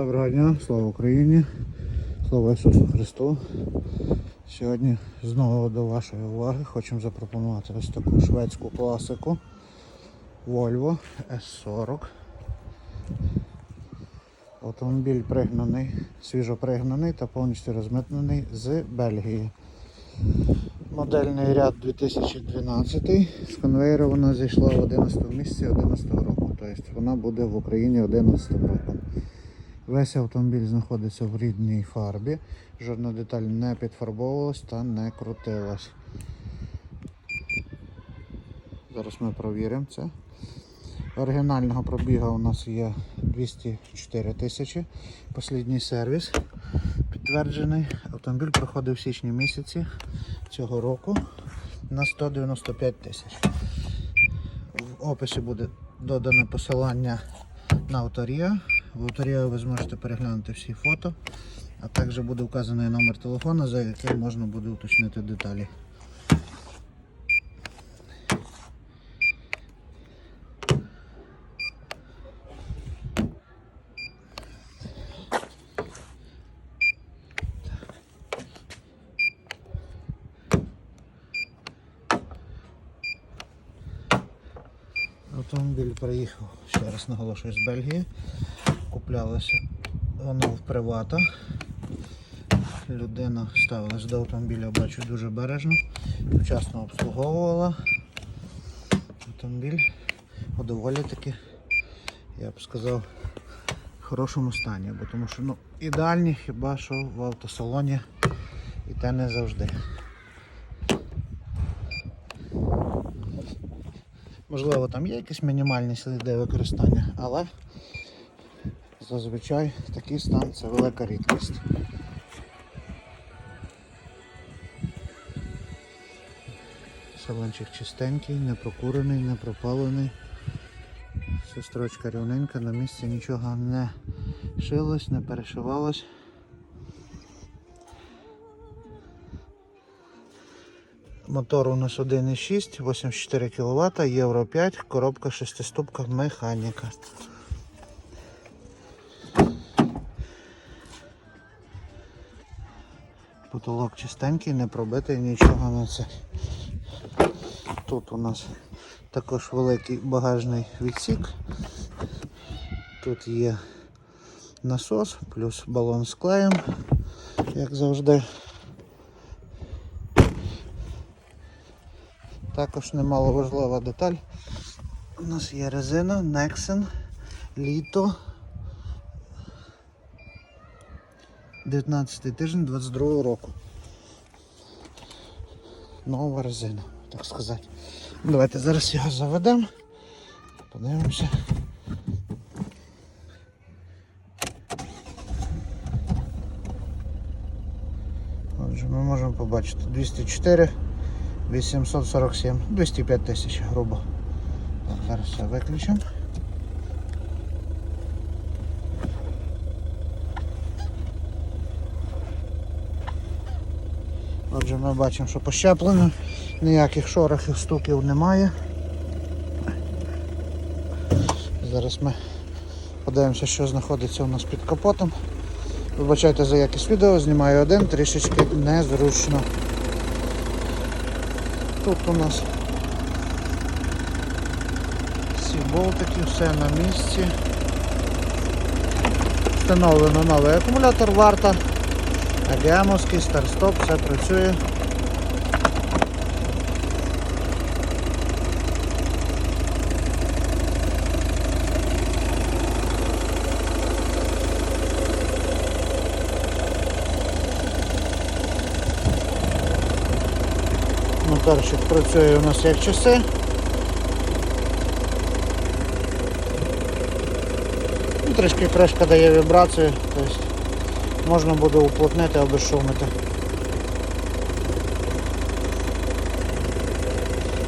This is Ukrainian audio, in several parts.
Доброго дня, слава Україні, слава Ісусу Христу. Сьогодні знову до вашої уваги хочемо запропонувати ось таку шведську класику Volvo S40. Автомобіль пригнаний, свіжо пригнаний та повністю розмитнений з Бельгії. Модельний ряд 2012. З конвейера вона зійшла в 11 місяці 11 року. Тобто вона буде в Україні 11 роком. Весь автомобіль знаходиться в рідній фарбі. Жодна деталь не підфарбовувалась та не крутилась. Зараз ми провіримо це. Оригінального пробігу у нас є 204 тисячі. Послідній сервіс підтверджений. Автомобіль проходив в січні місяці цього року на 195 тисяч. В описі буде додане посилання на авторія. В авторія ви зможете переглянути всі фото, а також буде вказаний номер телефону, за яким можна буде уточнити деталі. Автомобіль приїхав, ще раз наголошую, з Бельгії. Куплялося воно в привата. Людина ставилась до автомобіля, бачу, дуже бережно, вчасно обслуговувала. Автомобіль у доволі таки, я б сказав, в хорошому стані, бо тому що ну, ідеальні хіба що в автосалоні і те не завжди. Можливо, там є якісь мінімальні сліди використання, але зазвичай такий стан це велика рідкість. Салончик чистенький, не прокурений, не пропалений. Все строчка рівненька, на місці нічого не шилось, не перешивалось. Мотор у нас 1,6, 84 кВт, Євро 5, коробка шестиступка механіка. Потолок чистенький, не пробитий нічого на це. Тут у нас також великий багажний відсік. Тут є насос, плюс балон з клеєм, як завжди. Також немало важлива деталь. У нас є резина Nexen літо 19 тиждень 22 року. Нова резина, так сказати. Давайте зараз його заведемо. Подивимося. Отже, ми можемо побачити 204 847, 205 тисяч, грубо. Так, зараз все виключимо. Отже, ми бачимо, що пощеплено, ніяких шорохів, стуків немає. Зараз ми подивимося, що знаходиться у нас під капотом. Вибачайте за якість відео, знімаю один, трішечки незручно. Тут у нас всі болтики, все на місці. Встановлено новий акумулятор варта. АГМовський, старт-стоп, все працює. Моторчик працює у нас як часи. Ну, Трішки кришка дає вібрацію, тобто можна буде уплотнити або шумити.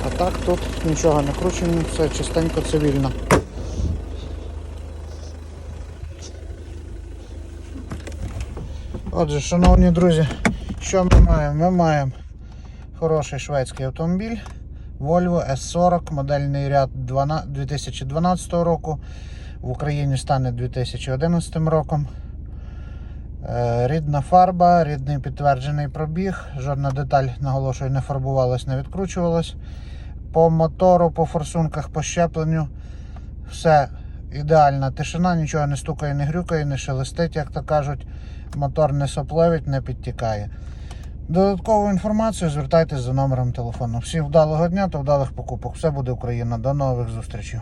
А так тут нічого не кручено, все чистенько цивільно. Отже, шановні друзі, що ми маємо? Ми маємо хороший шведський автомобіль Volvo S40, модельний ряд 2012 року. В Україні стане 2011 роком. Е, Рідна фарба, рідний підтверджений пробіг. Жодна деталь, наголошую, не фарбувалась, не відкручувалась. По мотору, по форсунках, по щепленню. Все ідеальна тишина, нічого не стукає, не грюкає, не шелестить, як то кажуть. Мотор не соплевить, не підтікає. Додаткову інформацію звертайтесь за номером телефону. Всім вдалого дня та вдалих покупок. Все буде Україна. До нових зустрічей.